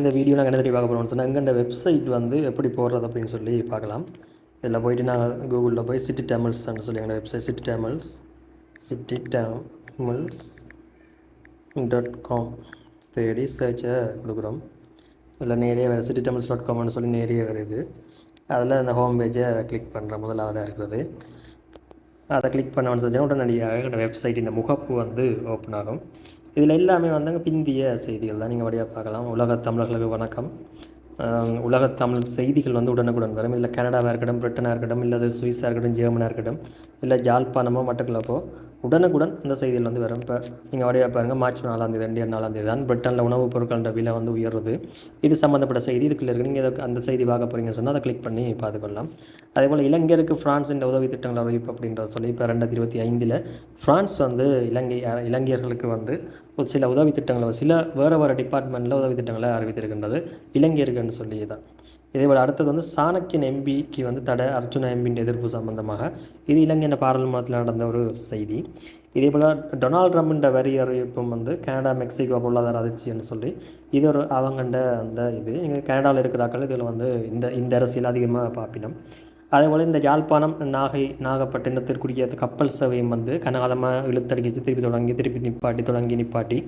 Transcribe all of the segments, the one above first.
இந்த வீடியோ நாங்கள் என்ன பார்க்க போகிறோம்னு சொன்னால் எங்கள் வெப்சைட் வந்து எப்படி போடுறது அப்படின்னு சொல்லி பார்க்கலாம். இதில் போயிட்டு நாங்கள் கூகுளில் போய் சிட்டி டேமல்ஸ்ன்னு சொல்லி எங்கள் website City Tamils City Tamils dot com தேடி சர்ச்சை கொடுக்குறோம். இதில் நேரே வேறு சிட்டி டேமல்ஸ் டாட் காம்னு சொல்லி நேரே வருது. அதில் அந்த ஹோம் பேஜை கிளிக் பண்ணுற முதலாவதாக இருக்கிறது. அதை கிளிக் பண்ணோன்னு சொல்லி உடனடியாக எங்களோட வெப்சைட் இந்த முகப்பு வந்து ஓப்பன் ஆகும். இதில் எல்லாமே வந்தாங்க பிந்திய செய்திகள் தான். நீங்கள் வழியாக பார்க்கலாம். உலக தமிழர்களுக்கு வணக்கம். உலக தமிழ் செய்திகள் வந்து உடனுக்குடன் வரும். இல்லை கனடாவாக இருக்கட்டும் பிரிட்டனாக இருக்கட்டும் இல்லை சுவிஸாக இருக்கட்டும் ஜெர்மனாக இருக்கட்டும் இல்லை ஜாழ்ப்பாணமோ மட்டக்களப்போ உடனுக்குடன் இந்த செய்தியில் வந்து வரும். இப்போ நீங்கள் வடையாக பாருங்கள் மார்ச் நாலாம் தேதி ரெண்டு நாலாம் தேதி தான். பிரிட்டனில் உணவுப் பொருட்களோட விலை வந்து உயர்றது. இது சம்மந்தப்பட்ட செய்தி. இதுக்குள்ளே இருக்குது நீங்கள் அந்த செய்தி பார்க்க போகிறீங்கன்னு சொன்னால் அதை கிளிக் பண்ணி பார்த்துக்கொள்ளலாம். அதே போல் இலங்கையருக்கு ஃப்ரான்ஸ் இந்த உதவி திட்டங்கள் அறிவிப்பு அப்படின்றத சொல்லி இப்போ ரெண்டாயிரத்தி இருபத்தி ஐந்தில் ஃப்ரான்ஸ் வந்து இலங்கை இலங்கையர்களுக்கு வந்து ஒரு சில உதவி திட்டங்களை சில வேறு வேறு டிபார்ட்மெண்ட்டில் உதவி திட்டங்களை அறிவித்திருக்கின்றது. இலங்கையருக்குன்னு சொல்லி தான் இதேபோல் அடுத்தது வந்து சாணக்கியன் எம்பிக்கு வந்து தடை அர்ஜுனா எம்பியின் எதிர்ப்பு சம்பந்தமாக இது இலங்கையின் பாராளுமன்றத்தில் நடந்த ஒரு செய்தி. இதே போல் டொனால்ட் ட்ரம்ப்ன்ற வரி அறிவிப்பும் வந்து கனடா மெக்சிகோ பொருளாதார அதிர்ச்சின்னு சொல்லி இது ஒரு அவங்கண்ட அந்த இது. இங்கே கனடாவில் இருக்கிறாக்கள் இதில் வந்து இந்த இந்த அரசியல் அதிகமாக பார்ப்பினோம் அதேபோல் இந்த யாழ்ப்பாணம் நாகை நாகப்பட்டினத்திற்குரிய கப்பல் சேவையும் வந்து கனகாலமாக இழுத்தடிக்கிச்சு திருப்பி தொடங்கி திருப்பி நிப்பாட்டி தொடங்கி நிப்பாட்டி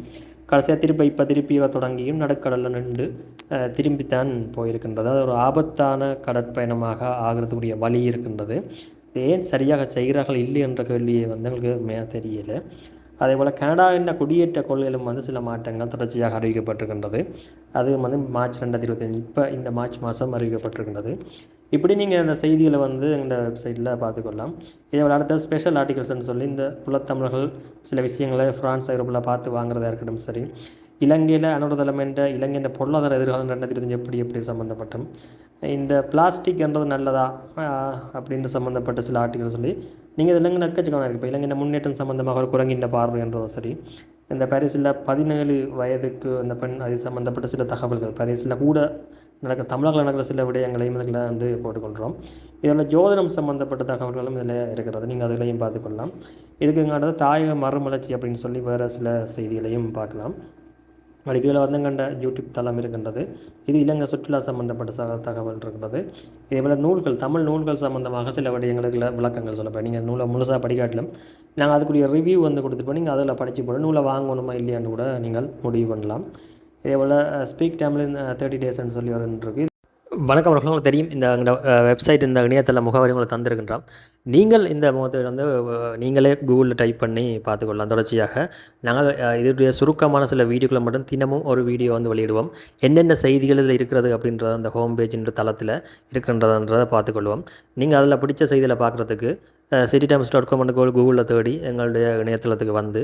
கடைசியாக திருப்பி இப்போ திருப்பி தொடங்கியும் நடுக்கடலில் நின்று திரும்பித்தான் போயிருக்கின்றது. அது ஒரு ஆபத்தான கடற்பயணமாக ஆகிறதுக்குரிய வழி இருக்கின்றது. ஏன் சரியாக செய்கிறார்கள் இல்லை என்ற கேள்வியை வந்து எங்களுக்கு மே தெரியலை. அதே போல் கனடாவின் குடியேற்ற கொள்கையிலும் வந்து சில மாற்றங்கள் தொடர்ச்சியாக அறிவிக்கப்பட்டிருக்கின்றது. அது வந்து மார்ச் ரெண்டாயிரத்தி இருபத்தஞ்சு இப்போ இந்த மார்ச் மாதம் அறிவிக்கப்பட்டிருக்கின்றது. இப்படி நீங்கள் அந்த செய்திகளை வந்து எங்கள் வெப்சைட்டில் பார்த்துக்கொள்ளலாம். இதை அடுத்த ஸ்பெஷல் ஆர்டிகல்ஸ்னு சொல்லி இந்த புலத்தமிழர்கள் சில விஷயங்களை ஃப்ரான்ஸ் ஐரோப்பில் பார்த்து வாங்குறதா இருக்கட்டும் சரி. இலங்கையில் அனுறுதலம் என்ற இலங்கையின் பொருளாதார எதிர்காலம் ரெண்டாயிரத்தி இருபத்தஞ்சு எப்படி எப்படி சம்மந்தப்பட்டும் இந்த பிளாஸ்டிக் என்றது நல்லதா அப்படின்னு சம்மந்தப்பட்ட சில ஆர்டிகல் சொல்லி நீங்கள் இதில் நக்கச்சக்கமாக இருக்குது? இப்போ இலங்கையின் முன்னேற்றம் சம்மந்தமாக ஒரு குரங்கின்ற பார்வை என்றதும் சரி இந்த பாரிஸில் பதினேழு வயதுக்கு அந்த பெண் அது சம்மந்தப்பட்ட சில தகவல்கள் பாரிஸில் கூட நடக்கிற தமிழர்கள் நடக்கிற சில விடயங்களையும் இதில் வந்து போட்டுக்கொள்கிறோம். இதோட ஜோதிடம் சம்மந்தப்பட்ட தகவல்களும் இதில் இருக்கிறது நீங்கள் அதிலையும் பார்த்துக்கொள்ளலாம். இதுக்கு தாயக மறுமலர்ச்சி அப்படின்னு சொல்லி வேறு சில செய்திகளையும் பார்க்கலாம். வடிகளில் வந்து கண்ட யூடியூப் தளம் இருக்கின்றது. இது இலங்கை சுற்றுலா சம்பந்தப்பட்ட தகவல் தகவல் இருக்கிறது இதேபோல் நூல்கள் தமிழ் நூல்கள் சம்பந்தமாக சில விடயங்களுக்கு விளக்கங்கள் சொல்லப்போ நீங்கள் நூலை முழுசாக படிக்காட்டிலும் நாங்கள் அதுக்குரிய ரிவ்யூ வந்து கொடுத்துப்போம் நீங்கள் அதில் படித்து போட நூலை வாங்கணுமா இல்லையான்னு கூட நீங்கள் முடிவு பண்ணலாம். இதேபோல் ஸ்பீக் டேம்லின் தேர்ட்டி டேஸ்ன்னு சொல்லி வந்துருக்கு வணக்கம் அவர்கள் உங்களுக்கு தெரியும் இந்த வெப்சைட் இந்த இணையதள முகவரி உங்களை தந்திருக்கின்றோம். நீங்கள் இந்த முகத்தை வந்து நீங்களே கூகுளில் டைப் பண்ணி பார்த்துக்கொள்ளலாம். தொடர்ச்சியாக நாங்கள் இதனுடைய சுருக்கமான சில வீடியோக்களை மட்டும் தினமும் ஒரு வீடியோ வந்து வெளியிடுவோம். என்னென்ன செய்திகள் இதில் இருக்கிறது அப்படின்றத அந்த ஹோம் பேஜ்ன்ற தளத்தில் இருக்கின்றதுன்றதை பார்த்துக்கொள்வோம். நீங்கள் அதில் பிடிச்ச செய்தியில் பார்க்குறதுக்கு சிட்டி டைம்ஸ் டாட் காம் கூகுளில் தேடி எங்களுடைய இணையதளத்துக்கு வந்து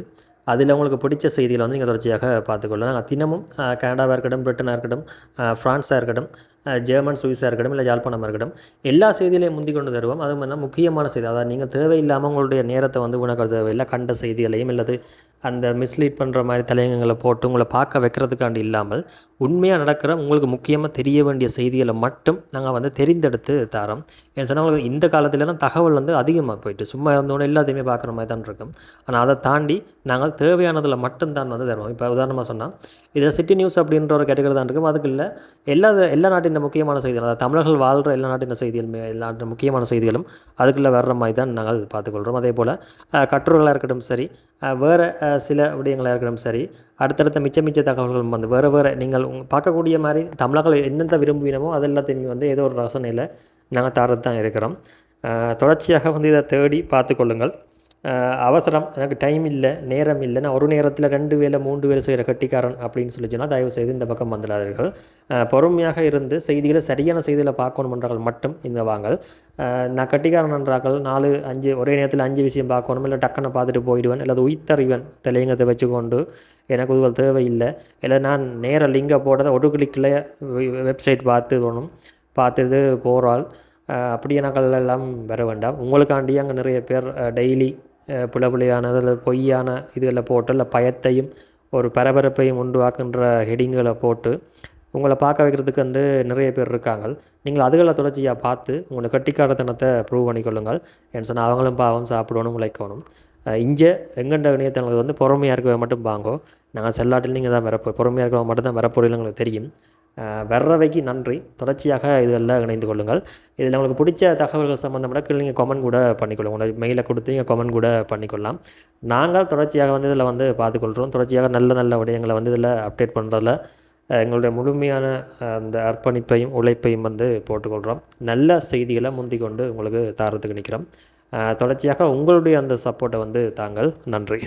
அதில் உங்களுக்கு பிடிச்ச செய்திகளை வந்து நீங்கள் தொடர்ச்சியாக பார்த்துக்கொள்ளலாம். நாங்கள் தினமும் கனடாவாக இருக்கட்டும் பிரிட்டனாக இருக்கட்டும் ஃப்ரான்ஸாக இருக்கட்டும் ஜெர்மன் சுவிஸாக இருக்கட்டும் இல்லை யாழ்ப்பாணமாக இருக்கட்டும் எல்லா செய்திகளையும் முந்தி கொண்டு தருவோம். அது மாதிரி முக்கியமான செய்தி. அதாவது நீங்கள் தேவையில்லாமல் உங்களுடைய நேரத்தை வந்து உணக்கிறது தேவையில்லை. கண்ட செய்திகளையும் இல்லது அந்த மிஸ்லீட் பண்ணுற மாதிரி தலையங்கங்களை போட்டு உங்களை பார்க்க வைக்கிறதுக்காண்டி இல்லாமல் உண்மையாக நடக்கிற உங்களுக்கு முக்கியமாக தெரிய வேண்டிய செய்திகளை மட்டும் நாங்கள் வந்து தெரிந்தெடுத்து தரோம். ஏன்னு சொன்னால் உங்களுக்கு இந்த காலத்துலலாம் தகவல் வந்து அதிகமாக போயிட்டு சும்மா இருந்தோன்னே எல்லாத்தையுமே பார்க்குற மாதிரி தான் இருக்கும். ஆனால் அதை தாண்டி நாங்கள் தேவையானதில் மட்டும்தான் வந்து தருவோம். இப்போ உதாரணமாக சொன்னால் இதில் சிட்டி நியூஸ் அப்படின்ற ஒரு கேட்டகரி தான் இருக்கும். அதுக்கு இல்லை எல்லா எல்லா நாட்டின் முக்கியமான செய்திகள் அதாவது தமிழர்கள் வாழ்கிற எல்லா நாட்டின் செய்திகளுமே எல்லா நாட்டின் முக்கியமான செய்திகளும் அதுக்குள்ளே வர்ற மாதிரி தான் நாங்கள் பார்த்துக்கொள்கிறோம் அதே போல் கட்டுரைகளாக இருக்கட்டும் சரி வேறு சில விடயங்களாக இருக்கிறோம் சரி. அடுத்தடுத்த மிச்ச மிச்ச தகவல்கள் வந்து வேறு வேறு நீங்கள் பார்க்கக்கூடிய மாதிரி தமிழர்கள் என்னென்ன விரும்பினமோ அது எல்லாத்தையுமே வந்து ஏதோ ஒரு ரசனையில் நாங்கள் தரது தான் இருக்கிறோம் தொடர்ச்சியாக வந்து இதை தேடி பார்த்துக்கொள்ளுங்கள் அவசரம். எனக்கு டைம் இல்லை நேரம் இல்லை நான் ஒரு நேரத்தில் ரெண்டு வேலை மூன்று வேலை செய்கிற கட்டிக்காரன் அப்படின்னு சொல்லி சொன்னால் தயவு செய்து இந்த பக்கம் வந்துடாதீர்கள். பொறுமையாக இருந்து செய்திகளை சரியான செய்திகளை பார்க்கணுமென்றார்கள் மட்டும் இந்த வாங்கல் நான் கட்டிக்காரன் என்றார்கள் நாலு அஞ்சு ஒரே நேரத்தில் அஞ்சு விஷயம் பார்க்கணும் இல்லை டக்குன்னு பார்த்துட்டு போயிடுவேன் இல்லை உயிர்த்தறிவன் தலையங்கத்தை வச்சுக்கொண்டு எனக்கு இதுகள் தேவையில்லை இல்லை நான் நேர லிங்கை போட்டதை ஒரு கிளிக்கில் வெப்சைட் பார்த்து தோணும் பார்த்துட்டு போகிறாள் அப்படியே நாங்கள் எல்லாம் வர வேண்டாம். உங்களுக்காண்டி அங்கே நிறைய பேர் டெய்லி புலபுலியானது அல்லது பொய்யான இதுகளை போட்டு இல்லை பயத்தையும் ஒரு பரபரப்பையும் உண்டுவாக்குன்ற ஹெடிங்களை போட்டு உங்களை பார்க்க வைக்கிறதுக்கு வந்து நிறைய பேர் இருக்காங்க. நீங்கள் அதுகளை தொடர்ச்சியாக பார்த்து உங்களை கட்டிக்காரத்தனத்தை ப்ரூவ் பண்ணிக்கொள்ளுங்கள் ஏன்னு சொன்னால் அவங்களும் பாவம் சாப்பிடணும் உழைக்கணும். இங்கே எங்கண்ட இணையத்தனங்களுக்கு வந்து பொறுமையாக இருக்கவே மட்டும் வாங்கோ. நாங்கள் செல்லாட்டில் நீங்கள் தான் வரப்போ பொறுமையாக இருக்கிறவங்க மட்டும் தான் வரப்போறீங்க எங்களுக்கு தெரியும். வர்றவைக்கு நன்றி. தொடர்ச்சியாக இதெல்லாம் இணைந்து கொள்ளுங்கள். இதில் உங்களுக்கு பிடிச்ச தகவல்கள் சம்மந்தப்பட்ட நீங்கள் கமெண்ட் கூட பண்ணிக்கொள்ளுங்க. உங்களை மெயிலை கொடுத்து நீங்கள் கமெண்ட் கூட பண்ணிக்கொள்ளலாம். நாங்கள் தொடர்ச்சியாக வந்து இதில் வந்து பார்த்துக்கொள்கிறோம். தொடர்ச்சியாக நல்ல நல்ல விடயங்களை வந்து இதில் அப்டேட் பண்ணுறதில் எங்களுடைய முழுமையான அந்த அர்ப்பணிப்பையும் உழைப்பையும் வந்து போட்டுக்கொள்கிறோம். நல்ல செய்திகளை முந்திக்கொண்டு உங்களுக்கு தாரத்துக்கு நிற்கிறோம். தொடர்ச்சியாக உங்களுடைய அந்த சப்போர்ட்டை வந்து தாங்கள். நன்றி.